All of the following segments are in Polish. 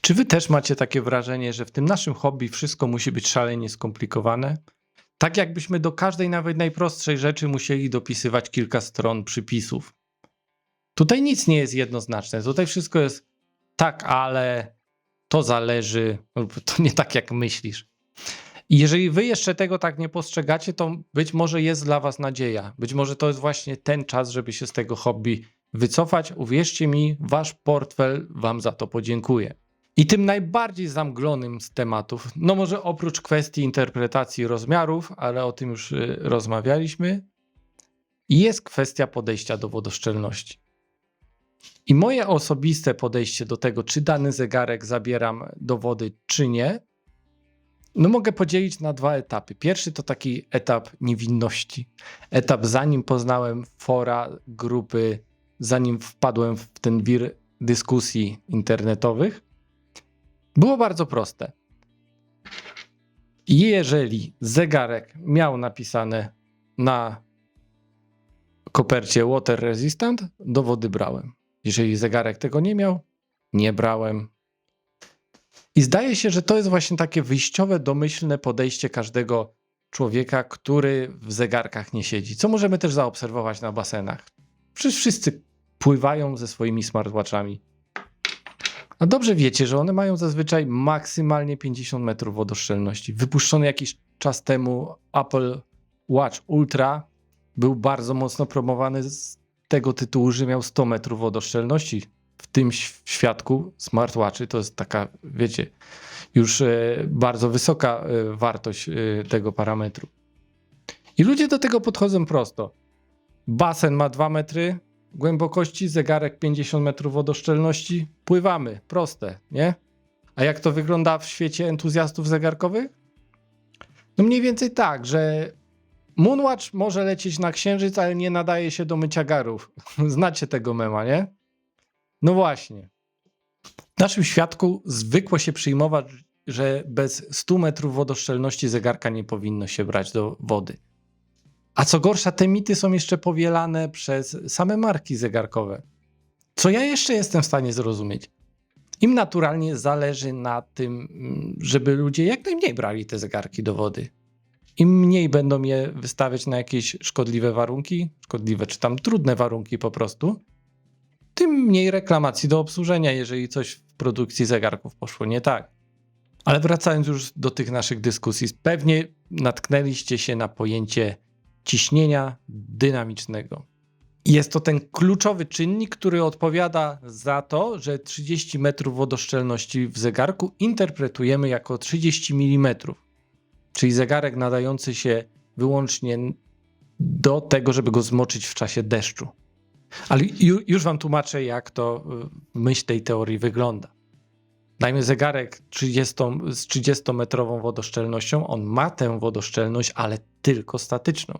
Czy wy też macie takie wrażenie, że w tym naszym hobby wszystko musi być szalenie skomplikowane? Tak jakbyśmy do każdej nawet najprostszej rzeczy musieli dopisywać kilka stron przypisów. Tutaj nic nie jest jednoznaczne. Tutaj wszystko jest tak, ale to zależy, lub to nie tak jak myślisz. I jeżeli wy jeszcze tego tak nie postrzegacie, to być może jest dla was nadzieja. Być może to jest właśnie ten czas, żeby się z tego hobby wycofać. Uwierzcie mi, wasz portfel wam za to podziękuje. I tym najbardziej zamglonym z tematów, no może oprócz kwestii interpretacji rozmiarów, ale o tym już y, rozmawialiśmy, jest kwestia podejścia do wodoszczelności. I moje osobiste podejście do tego, czy dany zegarek zabieram do wody, czy nie, no mogę podzielić na dwa etapy. Pierwszy to taki etap niewinności. Etap zanim poznałem fora, grupy, zanim wpadłem w ten wir dyskusji internetowych. Było bardzo proste. Jeżeli zegarek miał napisane na kopercie water resistant, do wody brałem. Jeżeli zegarek tego nie miał, nie brałem. I zdaje się, że to jest właśnie takie wyjściowe, domyślne podejście każdego człowieka, który w zegarkach nie siedzi. Co możemy też zaobserwować na basenach. Przecież wszyscy pływają ze swoimi smartwatchami. A dobrze wiecie, że one mają zazwyczaj maksymalnie 50 metrów wodoszczelności. Wypuszczony jakiś czas temu Apple Watch Ultra był bardzo mocno promowany z tego tytułu, że miał 100 metrów wodoszczelności. W tym świadku smartwatchy to jest taka, wiecie, już e, bardzo wysoka e, wartość e, tego parametru. I ludzie do tego podchodzą prosto. Basen ma 2 metry głębokości, zegarek 50 metrów wodoszczelności, pływamy, proste, nie? A jak to wygląda w świecie entuzjastów zegarkowych? No mniej więcej tak, że Moonwatch może lecieć na księżyc, ale nie nadaje się do mycia garów. Znacie tego mema, nie? No właśnie. W naszym świadku zwykło się przyjmować, że bez 100 metrów wodoszczelności zegarka nie powinno się brać do wody. A co gorsza, te mity są jeszcze powielane przez same marki zegarkowe. Co ja jeszcze jestem w stanie zrozumieć. Im naturalnie zależy na tym, żeby ludzie jak najmniej brali te zegarki do wody. Im mniej będą je wystawiać na jakieś szkodliwe warunki, szkodliwe czy tam trudne warunki po prostu, tym mniej reklamacji do obsłużenia, jeżeli coś w produkcji zegarków poszło nie tak. Ale wracając już do tych naszych dyskusji, pewnie natknęliście się na pojęcie ciśnienia dynamicznego. Jest to ten kluczowy czynnik, który odpowiada za to, że 30 metrów wodoszczelności w zegarku interpretujemy jako 30 mm. Czyli zegarek nadający się wyłącznie do tego, żeby go zmoczyć w czasie deszczu. Ale ju, już wam tłumaczę, jak to w myśl tej teorii wygląda. Dajmy zegarek 30, z 30-metrową wodoszczelnością. On ma tę wodoszczelność, ale tylko statyczną.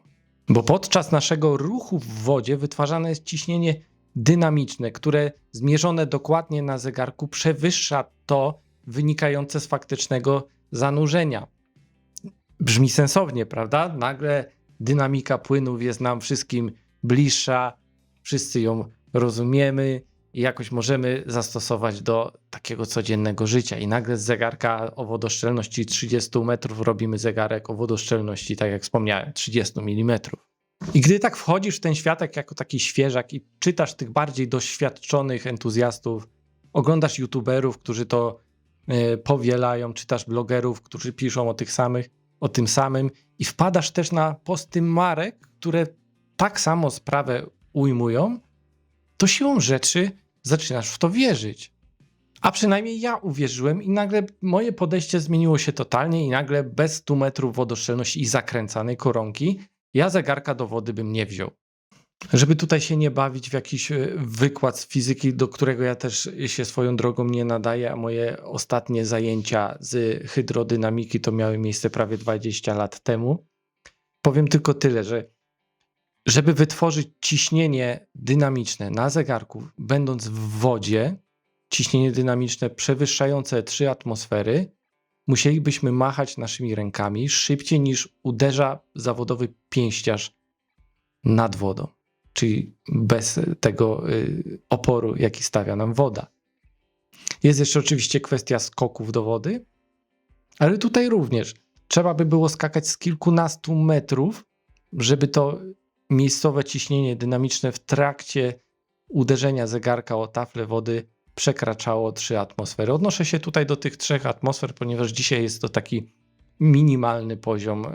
Bo podczas naszego ruchu w wodzie wytwarzane jest ciśnienie dynamiczne, które zmierzone dokładnie na zegarku przewyższa to wynikające z faktycznego zanurzenia. Brzmi sensownie, prawda? Nagle dynamika płynów jest nam wszystkim bliższa, wszyscy ją rozumiemy jakoś możemy zastosować do takiego codziennego życia. I nagle z zegarka o wodoszczelności 30 metrów robimy zegarek o wodoszczelności, tak jak wspomniałem, 30 mm. I gdy tak wchodzisz w ten światek jako taki świeżak i czytasz tych bardziej doświadczonych entuzjastów, oglądasz youtuberów, którzy to y, powielają, czytasz blogerów, którzy piszą o tych samych, o tym samym i wpadasz też na posty marek, które tak samo sprawę ujmują, to siłą rzeczy zaczynasz w to wierzyć. A przynajmniej ja uwierzyłem i nagle moje podejście zmieniło się totalnie i nagle bez 100 metrów wodoszczelności i zakręcanej koronki ja zegarka do wody bym nie wziął. Żeby tutaj się nie bawić w jakiś e, wykład z fizyki, do którego ja też się swoją drogą nie nadaję, a moje ostatnie zajęcia z hydrodynamiki to miały miejsce prawie 20 lat temu. Powiem tylko tyle, że żeby wytworzyć ciśnienie dynamiczne na zegarku, będąc w wodzie, ciśnienie dynamiczne przewyższające 3 atmosfery, musielibyśmy machać naszymi rękami szybciej niż uderza zawodowy pięściarz nad wodą, czyli bez tego y, oporu, jaki stawia nam woda. Jest jeszcze oczywiście kwestia skoków do wody, ale tutaj również trzeba by było skakać z kilkunastu metrów, żeby to miejscowe ciśnienie dynamiczne w trakcie uderzenia zegarka o taflę wody przekraczało 3 atmosfery. Odnoszę się tutaj do tych trzech atmosfer, ponieważ dzisiaj jest to taki minimalny poziom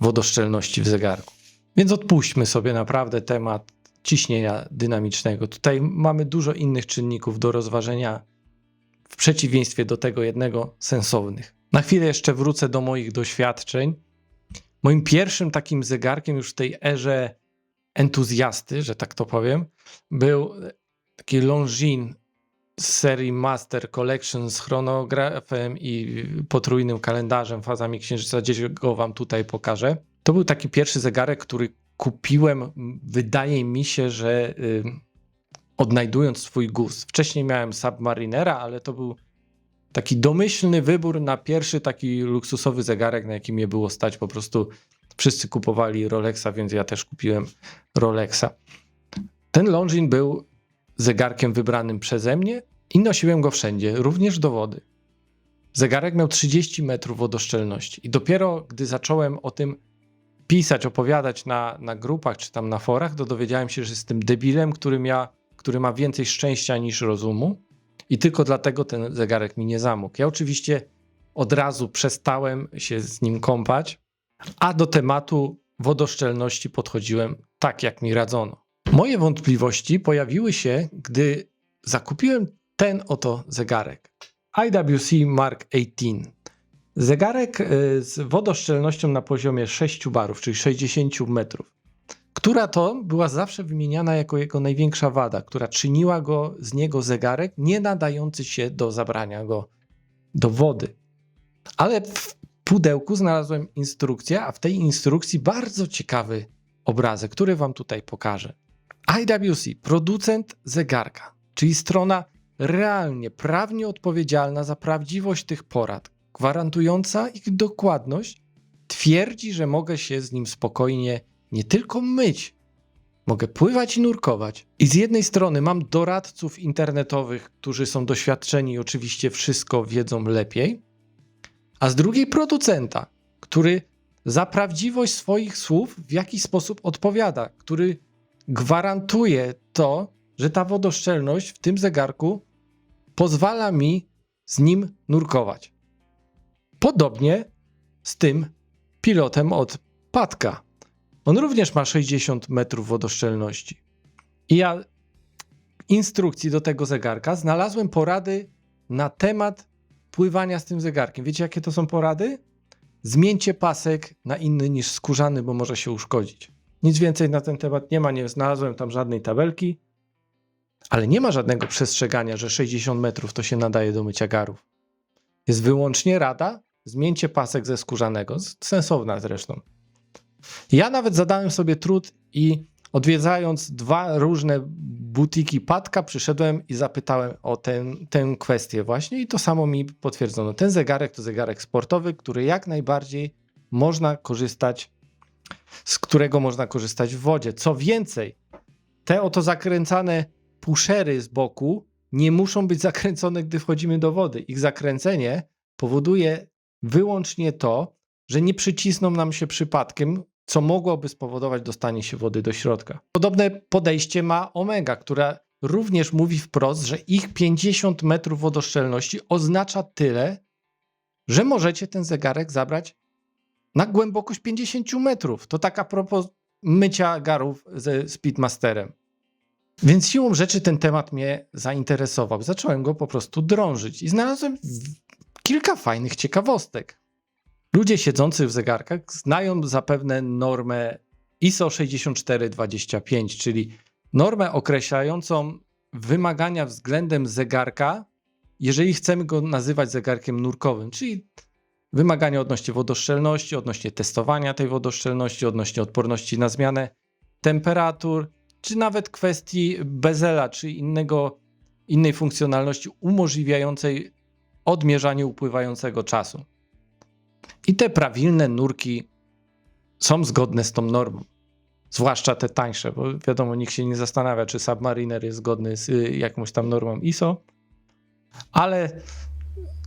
wodoszczelności w zegarku. Więc odpuśćmy sobie naprawdę temat ciśnienia dynamicznego. Tutaj mamy dużo innych czynników do rozważenia, w przeciwieństwie do tego jednego sensownych. Na chwilę jeszcze wrócę do moich doświadczeń. Moim pierwszym takim zegarkiem już w tej erze entuzjasty, że tak to powiem, był taki Longines z serii Master Collection z chronografem i potrójnym kalendarzem, fazami księżyca, gdzieś go wam tutaj pokażę. To był taki pierwszy zegarek, który kupiłem, wydaje mi się, że y, odnajdując swój gust. Wcześniej miałem Submarinera, ale to był taki domyślny wybór na pierwszy taki luksusowy zegarek, na jaki mnie było stać. Po prostu wszyscy kupowali Rolexa, więc ja też kupiłem Rolexa. Ten Longines był zegarkiem wybranym przeze mnie i nosiłem go wszędzie, również do wody. Zegarek miał 30 metrów wodoszczelności i dopiero gdy zacząłem o tym pisać, opowiadać na, na grupach czy tam na forach, to dowiedziałem się, że jestem debilem, który, mia, który ma więcej szczęścia niż rozumu i tylko dlatego ten zegarek mi nie zamógł. Ja oczywiście od razu przestałem się z nim kąpać, a do tematu wodoszczelności podchodziłem tak, jak mi radzono. Moje wątpliwości pojawiły się, gdy zakupiłem ten oto zegarek. IWC Mark 18. Zegarek y, z wodoszczelnością na poziomie 6 barów, czyli 60 metrów, która to była zawsze wymieniana jako jego największa wada, która czyniła go z niego zegarek nie nadający się do zabrania go do wody. Ale w pudełku znalazłem instrukcję, a w tej instrukcji bardzo ciekawy obrazek, który wam tutaj pokażę. IWC, producent zegarka, czyli strona realnie, prawnie odpowiedzialna za prawdziwość tych porad, gwarantująca ich dokładność, twierdzi, że mogę się z nim spokojnie nie tylko myć, mogę pływać i nurkować. I z jednej strony mam doradców internetowych, którzy są doświadczeni i oczywiście wszystko wiedzą lepiej, a z drugiej producenta, który za prawdziwość swoich słów w jakiś sposób odpowiada, który gwarantuje to, że ta wodoszczelność w tym zegarku pozwala mi z nim nurkować. Podobnie z tym pilotem od Patka. On również ma 60 metrów wodoszczelności. I ja instrukcji do tego zegarka znalazłem porady na temat pływania z tym zegarkiem. Wiecie, jakie to są porady? Zmieńcie pasek na inny niż skórzany, bo może się uszkodzić. Nic więcej na ten temat nie ma, nie znalazłem tam żadnej tabelki, ale nie ma żadnego przestrzegania, że 60 metrów to się nadaje do mycia garów. Jest wyłącznie rada, zmieńcie pasek ze skórzanego, sensowna zresztą. Ja nawet zadałem sobie trud i odwiedzając dwa różne butiki Patka, przyszedłem i zapytałem o ten, tę kwestię właśnie i to samo mi potwierdzono. Ten zegarek to zegarek sportowy, który jak najbardziej można korzystać z którego można korzystać w wodzie. Co więcej, te oto zakręcane puszery z boku nie muszą być zakręcone, gdy wchodzimy do wody. Ich zakręcenie powoduje wyłącznie to, że nie przycisną nam się przypadkiem, co mogłoby spowodować dostanie się wody do środka. Podobne podejście ma Omega, która również mówi wprost, że ich 50 metrów wodoszczelności oznacza tyle, że możecie ten zegarek zabrać na głębokość 50 metrów. To tak a propos mycia garów ze Speedmasterem. Więc siłą rzeczy ten temat mnie zainteresował. Zacząłem go po prostu drążyć i znalazłem kilka fajnych ciekawostek. Ludzie siedzący w zegarkach znają zapewne normę ISO 6425, czyli normę określającą wymagania względem zegarka, jeżeli chcemy go nazywać zegarkiem nurkowym, czyli Wymagania odnośnie wodoszczelności, odnośnie testowania tej wodoszczelności, odnośnie odporności na zmianę temperatur, czy nawet kwestii bezela, czy innego, innej funkcjonalności umożliwiającej odmierzanie upływającego czasu. I te prawilne nurki są zgodne z tą normą. Zwłaszcza te tańsze, bo wiadomo, nikt się nie zastanawia, czy Submariner jest zgodny z y, jakąś tam normą ISO. Ale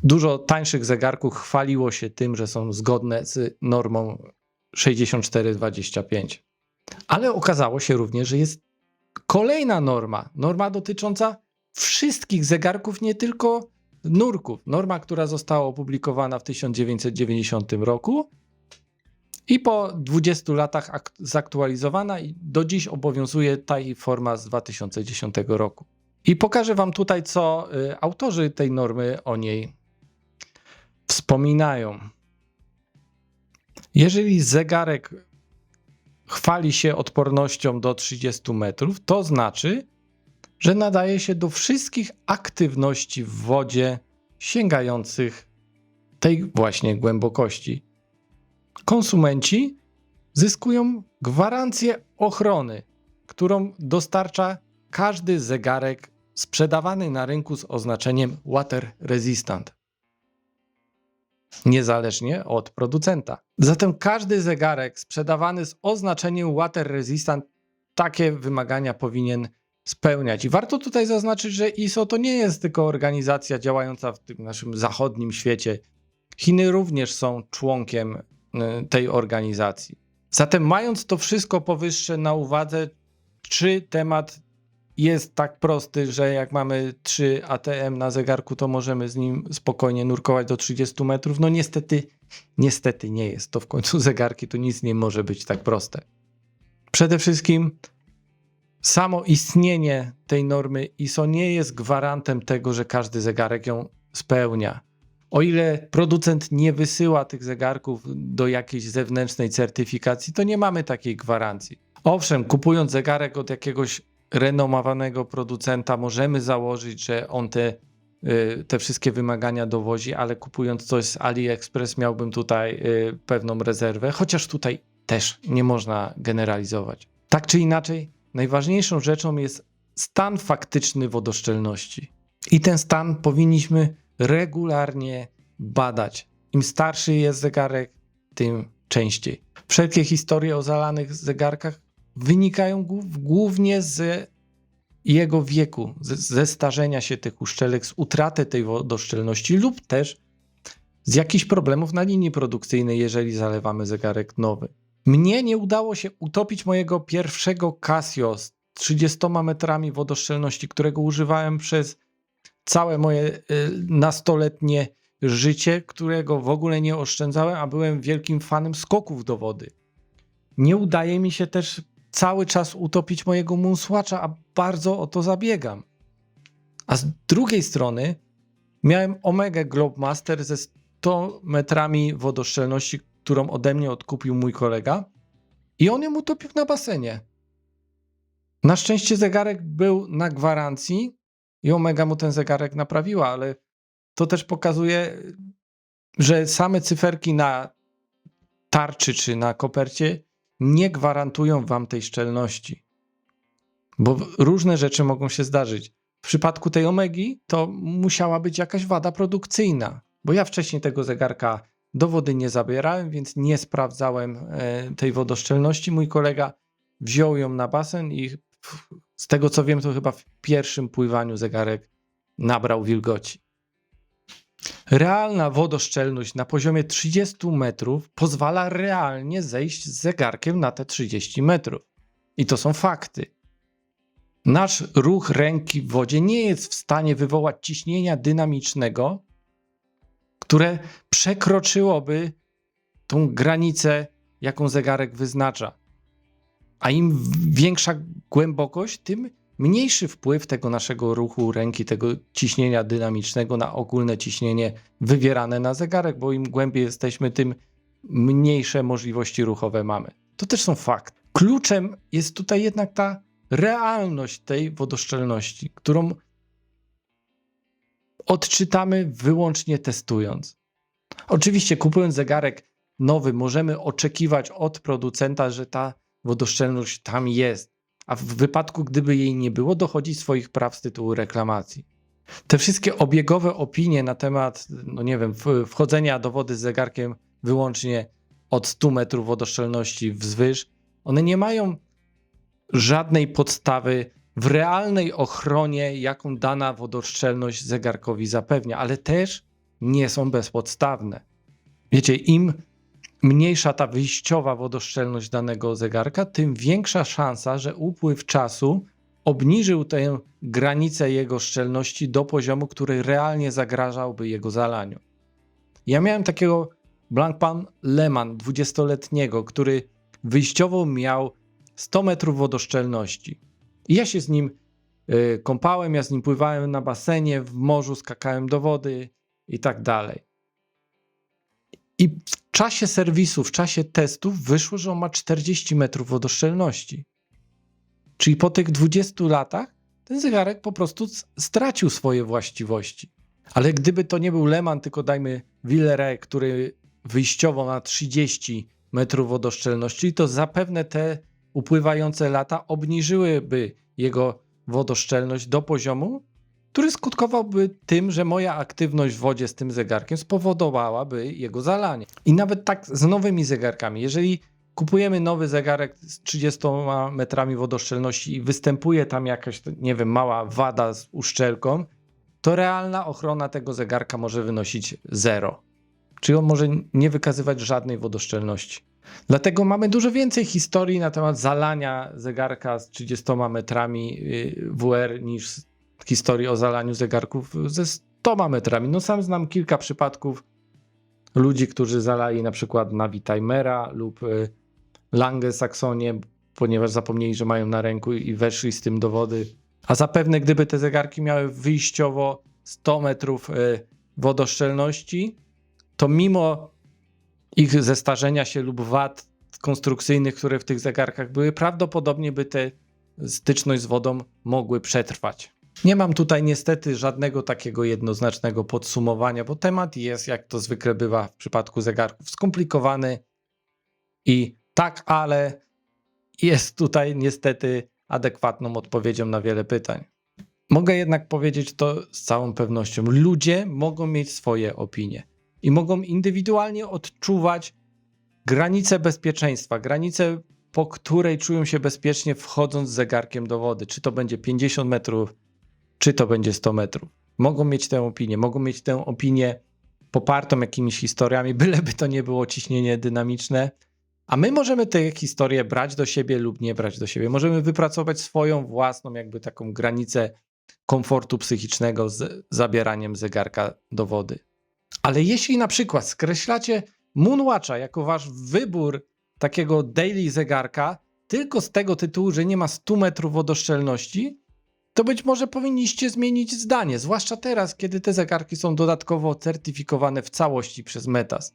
dużo tańszych zegarków chwaliło się tym, że są zgodne z normą 6425. Ale okazało się również, że jest kolejna norma, norma dotycząca wszystkich zegarków, nie tylko nurków. Norma, która została opublikowana w 1990 roku i po 20 latach ak- zaktualizowana i do dziś obowiązuje ta jej forma z 2010 roku. I pokażę wam tutaj, co y, autorzy tej normy o niej wspominają. Jeżeli zegarek chwali się odpornością do 30 metrów, to znaczy, że nadaje się do wszystkich aktywności w wodzie sięgających tej właśnie głębokości. Konsumenci zyskują gwarancję ochrony, którą dostarcza każdy zegarek sprzedawany na rynku z oznaczeniem water resistant. Niezależnie od producenta. Zatem każdy zegarek sprzedawany z oznaczeniem water resistant takie wymagania powinien spełniać. I warto tutaj zaznaczyć, że ISO to nie jest tylko organizacja działająca w tym naszym zachodnim świecie. Chiny również są członkiem y, tej organizacji. Zatem, mając to wszystko powyższe na uwadze, czy temat jest tak prosty, że jak mamy 3 ATM na zegarku, to możemy z nim spokojnie nurkować do 30 metrów? No niestety, niestety nie jest. To w końcu zegarki to nic nie może być tak proste. Przede wszystkim samo istnienie tej normy ISO nie jest gwarantem tego, że każdy zegarek ją spełnia. O ile producent nie wysyła tych zegarków do jakiejś zewnętrznej certyfikacji, to nie mamy takiej gwarancji. Owszem, kupując zegarek od jakiegoś renomowanego producenta, możemy założyć, że on te, y, te wszystkie wymagania dowozi, ale kupując coś z AliExpress miałbym tutaj y, pewną rezerwę, chociaż tutaj też nie można generalizować. Tak czy inaczej, najważniejszą rzeczą jest stan faktyczny wodoszczelności. I ten stan powinniśmy regularnie badać. Im starszy jest zegarek, tym częściej. Wszelkie historie o zalanych zegarkach wynikają głów- głównie z jego wieku, ze starzenia się tych uszczelek, z utraty tej wodoszczelności lub też z jakichś problemów na linii produkcyjnej, jeżeli zalewamy zegarek nowy. Mnie nie udało się utopić mojego pierwszego Casio z 30 metrami wodoszczelności, którego używałem przez całe moje y, nastoletnie życie, którego w ogóle nie oszczędzałem, a byłem wielkim fanem skoków do wody. Nie udaje mi się też cały czas utopić mojego Moonswatcha, a bardzo o to zabiegam. A z drugiej strony miałem Omega Globemaster ze 100 metrami wodoszczelności, którą ode mnie odkupił mój kolega i on ją utopił na basenie. Na szczęście zegarek był na gwarancji i Omega mu ten zegarek naprawiła, ale to też pokazuje, że same cyferki na tarczy czy na kopercie nie gwarantują wam tej szczelności. Bo różne rzeczy mogą się zdarzyć. W przypadku tej Omegi to musiała być jakaś wada produkcyjna, bo ja wcześniej tego zegarka do wody nie zabierałem, więc nie sprawdzałem e, tej wodoszczelności. Mój kolega wziął ją na basen i z tego co wiem, to chyba w pierwszym pływaniu zegarek nabrał wilgoci. Realna wodoszczelność na poziomie 30 metrów pozwala realnie zejść z zegarkiem na te 30 metrów. I to są fakty. Nasz ruch ręki w wodzie nie jest w stanie wywołać ciśnienia dynamicznego, które przekroczyłoby tą granicę, jaką zegarek wyznacza. A im większa głębokość, tym mniejszy wpływ tego naszego ruchu ręki, tego ciśnienia dynamicznego na ogólne ciśnienie wywierane na zegarek, bo im głębiej jesteśmy, tym mniejsze możliwości ruchowe mamy. To też są fakty. Kluczem jest tutaj jednak ta realność tej wodoszczelności, którą odczytamy wyłącznie testując. Oczywiście, kupując zegarek nowy, możemy oczekiwać od producenta, że ta wodoszczelność tam jest, a w wypadku, gdyby jej nie było, dochodzi swoich praw z tytułu reklamacji. Te wszystkie obiegowe opinie na temat, no nie wiem, wchodzenia do wody z zegarkiem wyłącznie od 100 metrów wodoszczelności wzwyż, one nie mają żadnej podstawy w realnej ochronie, jaką dana wodoszczelność zegarkowi zapewnia, ale też nie są bezpodstawne. Wiecie, im mniejsza ta wyjściowa wodoszczelność danego zegarka, tym większa szansa, że upływ czasu obniżył tę granicę jego szczelności do poziomu, który realnie zagrażałby jego zalaniu. Ja miałem takiego Blancpain Leman 20-letniego, który wyjściowo miał 100 metrów wodoszczelności. I ja się z nim y, kąpałem, ja z nim pływałem na basenie, w morzu, skakałem do wody i tak dalej. I w czasie serwisu, w czasie testów wyszło, że on ma 40 metrów wodoszczelności. Czyli po tych 20 latach ten zegarek po prostu stracił swoje właściwości. Ale gdyby to nie był Leman, tylko dajmy Villeray, który wyjściowo ma 30 metrów wodoszczelności, to zapewne te upływające lata obniżyłyby jego wodoszczelność do poziomu, który skutkowałby tym, że moja aktywność w wodzie z tym zegarkiem spowodowałaby jego zalanie. I nawet tak z nowymi zegarkami. Jeżeli kupujemy nowy zegarek z 30 metrami wodoszczelności i występuje tam jakaś, nie wiem, mała wada z uszczelką, to realna ochrona tego zegarka może wynosić zero. Czyli on może nie wykazywać żadnej wodoszczelności. Dlatego mamy dużo więcej historii na temat zalania zegarka z 30 metrami y, WR niż historii o zalaniu zegarków ze 100 metrami. No sam znam kilka przypadków ludzi, którzy zalali na przykład Navi Timera lub y, Lange Saxonię, ponieważ zapomnieli, że mają na ręku i weszli z tym do wody. A zapewne gdyby te zegarki miały wyjściowo 100 metrów y, wodoszczelności, to mimo ich zestarzenia się lub wad konstrukcyjnych, które w tych zegarkach były, prawdopodobnie by te styczność z wodą mogły przetrwać. Nie mam tutaj niestety żadnego takiego jednoznacznego podsumowania, bo temat jest, jak to zwykle bywa w przypadku zegarków, skomplikowany i tak, ale jest tutaj niestety adekwatną odpowiedzią na wiele pytań. Mogę jednak powiedzieć to z całą pewnością. Ludzie mogą mieć swoje opinie i mogą indywidualnie odczuwać granicę bezpieczeństwa, granicę, po której czują się bezpiecznie wchodząc z zegarkiem do wody. Czy to będzie 50 metrów, czy to będzie 100 metrów. Mogą mieć tę opinię, mogą mieć tę opinię popartą jakimiś historiami, byleby to nie było ciśnienie dynamiczne. A my możemy te historie brać do siebie lub nie brać do siebie. Możemy wypracować swoją własną, jakby taką granicę komfortu psychicznego z zabieraniem zegarka do wody. Ale jeśli na przykład skreślacie Moonwatcha jako wasz wybór takiego daily zegarka tylko z tego tytułu, że nie ma 100 metrów wodoszczelności, to być może powinniście zmienić zdanie, zwłaszcza teraz, kiedy te zegarki są dodatkowo certyfikowane w całości przez Metas.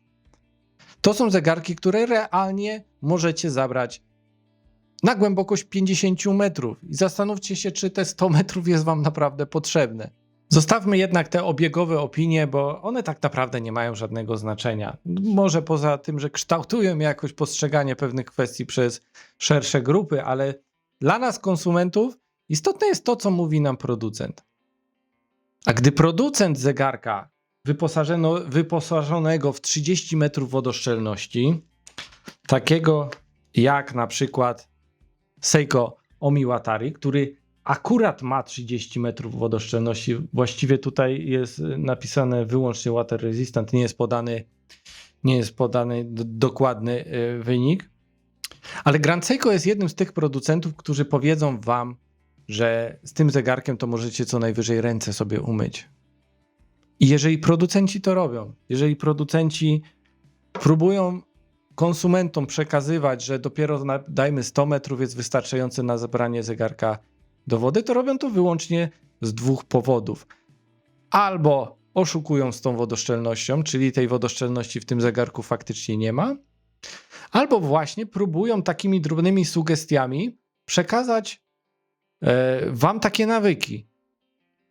To są zegarki, które realnie możecie zabrać na głębokość 50 metrów i zastanówcie się, czy te 100 metrów jest wam naprawdę potrzebne. Zostawmy jednak te obiegowe opinie, bo one tak naprawdę nie mają żadnego znaczenia. Może poza tym, że kształtują jakoś postrzeganie pewnych kwestii przez szersze grupy, ale dla nas, konsumentów, istotne jest to, co mówi nam producent. A gdy producent zegarka wyposażonego w 30 metrów wodoszczelności, takiego jak na przykład Seiko Omiwatari, który akurat ma 30 metrów wodoszczelności. Właściwie tutaj jest napisane wyłącznie water resistant, nie jest podany, nie jest podany dokładny y, wynik. Ale Grand Seiko jest jednym z tych producentów, którzy powiedzą wam, że z tym zegarkiem to możecie co najwyżej ręce sobie umyć. I jeżeli producenci to robią, jeżeli producenci próbują konsumentom przekazywać, że dopiero na, dajmy 100 metrów jest wystarczające na zabranie zegarka do wody, to robią to wyłącznie z dwóch powodów. Albo oszukują z tą wodoszczelnością, czyli tej wodoszczelności w tym zegarku faktycznie nie ma, albo właśnie próbują takimi drobnymi sugestiami przekazać e, wam takie nawyki,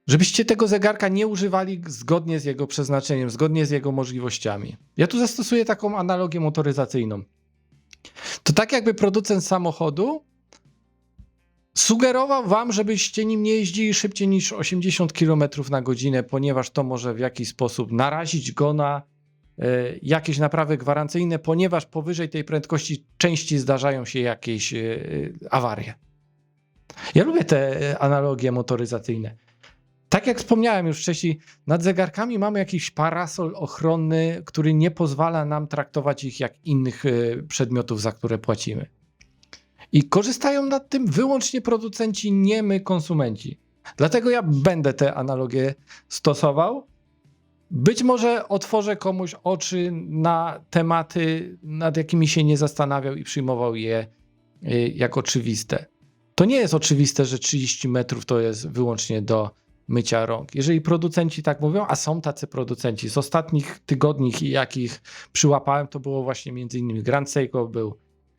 żebyście tego zegarka nie używali zgodnie z jego przeznaczeniem, zgodnie z jego możliwościami. Ja tu zastosuję taką analogię motoryzacyjną. To tak jakby producent samochodu sugerował wam, żebyście nim nie jeździli szybciej niż 80 km na godzinę, ponieważ to może w jakiś sposób narazić go na e, jakieś naprawy gwarancyjne, ponieważ powyżej tej prędkości częściej zdarzają się jakieś e, awarie. Ja lubię te analogie motoryzacyjne. Tak jak wspomniałem już wcześniej, nad zegarkami mamy jakiś parasol ochronny, który nie pozwala nam traktować ich jak innych przedmiotów, za które płacimy. I korzystają nad tym wyłącznie producenci, nie my konsumenci. Dlatego ja będę te analogie stosował. Być może otworzę komuś oczy na tematy, nad jakimi się nie zastanawiał i przyjmował je y, jak oczywiste. To nie jest oczywiste, że 30 metrów to jest wyłącznie do mycia rąk. Jeżeli producenci tak mówią, a są tacy producenci, z ostatnich tygodni, jakich przyłapałem, to było właśnie między innymi Grand Seiko, był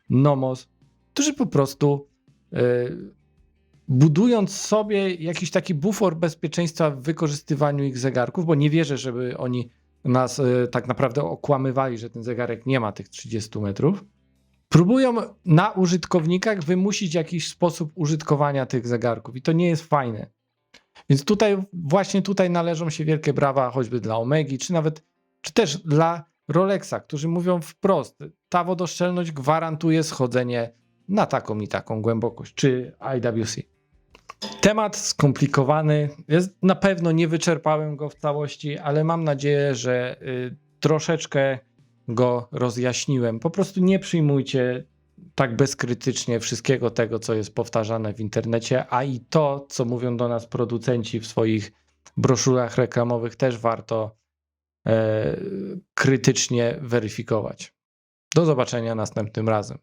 Nomos, którzy po prostu y, budując sobie jakiś taki bufor bezpieczeństwa w wykorzystywaniu ich zegarków, bo nie wierzę, żeby oni nas y, tak naprawdę okłamywali, że ten zegarek nie ma tych 30 metrów. Próbują na użytkownikach wymusić jakiś sposób użytkowania tych zegarków i to nie jest fajne. Więc tutaj, właśnie tutaj należą się wielkie brawa choćby dla Omegi, czy nawet, czy też dla Rolexa, którzy mówią wprost, ta wodoszczelność gwarantuje schodzenie na taką i taką głębokość, czy IWC. Temat skomplikowany. Jest, na pewno nie wyczerpałem go w całości, ale mam nadzieję, że y, troszeczkę go rozjaśniłem. Po prostu nie przyjmujcie tak bezkrytycznie wszystkiego tego, co jest powtarzane w internecie, a i to, co mówią do nas producenci w swoich broszurach reklamowych, też warto e, krytycznie weryfikować. Do zobaczenia następnym razem.